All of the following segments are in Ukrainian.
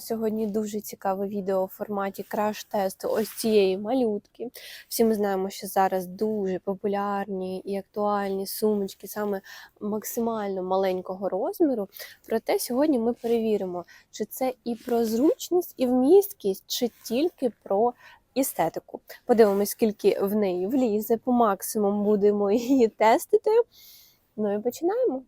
Сьогодні дуже цікаве відео у форматі краш-тесту ось цієї малютки. Всі ми знаємо, що зараз дуже популярні і актуальні сумочки саме максимально маленького розміру. Проте сьогодні ми перевіримо, чи це і про зручність, і вмісткість, чи тільки про естетику. Подивимось, скільки в неї влізе, по максимуму будемо її тестити. Ну і починаємо.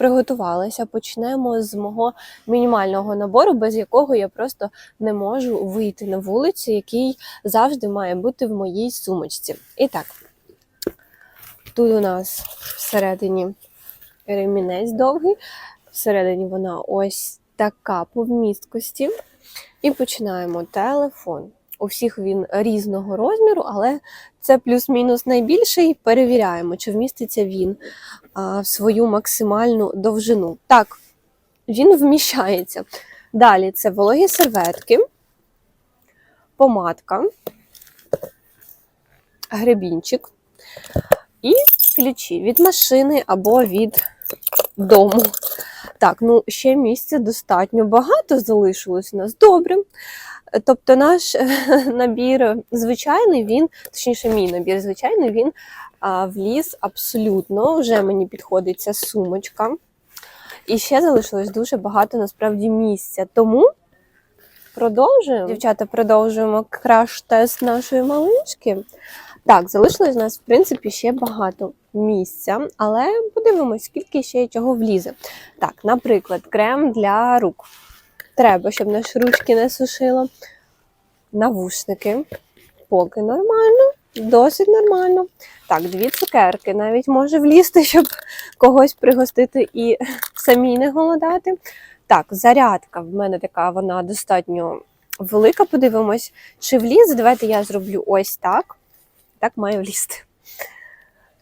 Приготувалася. Почнемо з мого мінімального набору, без якого я просто не можу вийти на вулицю, який завжди має бути в моїй сумочці. І так, тут у нас всередині ремінець довгий, всередині вона ось така по вмісткості. І починаємо телефон. У всіх він різного розміру, але це плюс-мінус найбільший. Перевіряємо, чи вміститься він в свою максимальну довжину. Так, він вміщається. Далі це вологі серветки, помадка, гребінчик і ключі від машини або від дому. Так, ну ще місця достатньо багато залишилось у нас добре. Тобто наш набір звичайний, він, точніше, мій набір звичайний, він вліз абсолютно. Вже мені підходить ця сумочка. І ще залишилось дуже багато насправді місця. Тому продовжуємо. Дівчата, продовжуємо краш-тест нашої малички. Так, залишилось у нас, в принципі, ще багато місця, але подивимось, скільки ще чого влізе. Так, наприклад, крем для рук. Треба, щоб наші ручки не сушило. Навушники. Поки нормально, досить нормально. Так, дві цукерки навіть може влізти, щоб когось пригостити і самій не голодати. Так, зарядка в мене така, вона достатньо велика. Подивимось, чи влізе. Давайте я зроблю ось так. Так має влізти.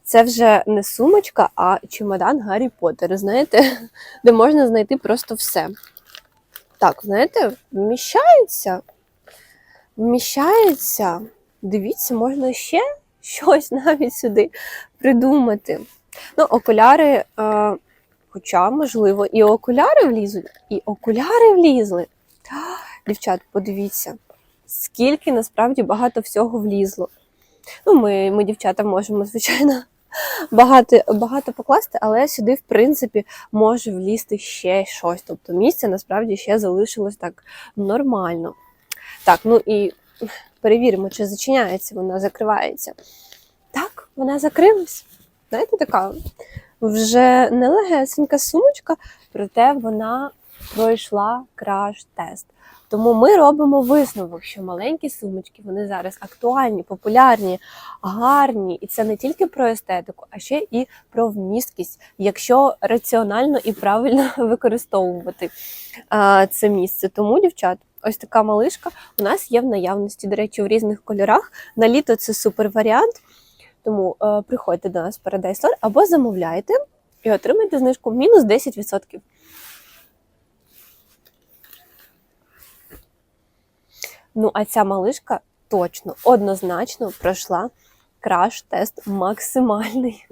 Це вже не сумочка, а чемодан Гаррі Поттера, знаєте, де можна знайти просто все. Так, знаєте, вміщається. Вміщається. Дивіться, можна ще щось навіть сюди придумати. Ну, окуляри, е, хоча, можливо, і окуляри влізуть, і окуляри влізли. Дівчат, подивіться, скільки насправді багато всього влізло. Ну, ми, ми дівчата, можемо, звичайно, багато, багато покласти, але сюди, в принципі, може влізти ще щось. Тобто місця насправді ще залишилось так нормально. Так, ну і перевіримо, чи зачиняється вона, закривається. Так, вона закрилась. Знаєте, така вже не легесенька сумочка, проте вона пройшла краш-тест. Тому ми робимо висновок, що маленькі сумочки вони зараз актуальні, популярні, гарні, і це не тільки про естетику, а ще і про вмісткість, якщо раціонально і правильно використовувати це місце. Тому, дівчат, ось така малишка у нас є в наявності, до речі, в різних кольорах. На літо це супер варіант. Тому е, приходьте до нас в Paradise Store або замовляйте і отримайте знижку мінус 10%. Ну, а ця малишка точно, однозначно пройшла краш-тест максимальний.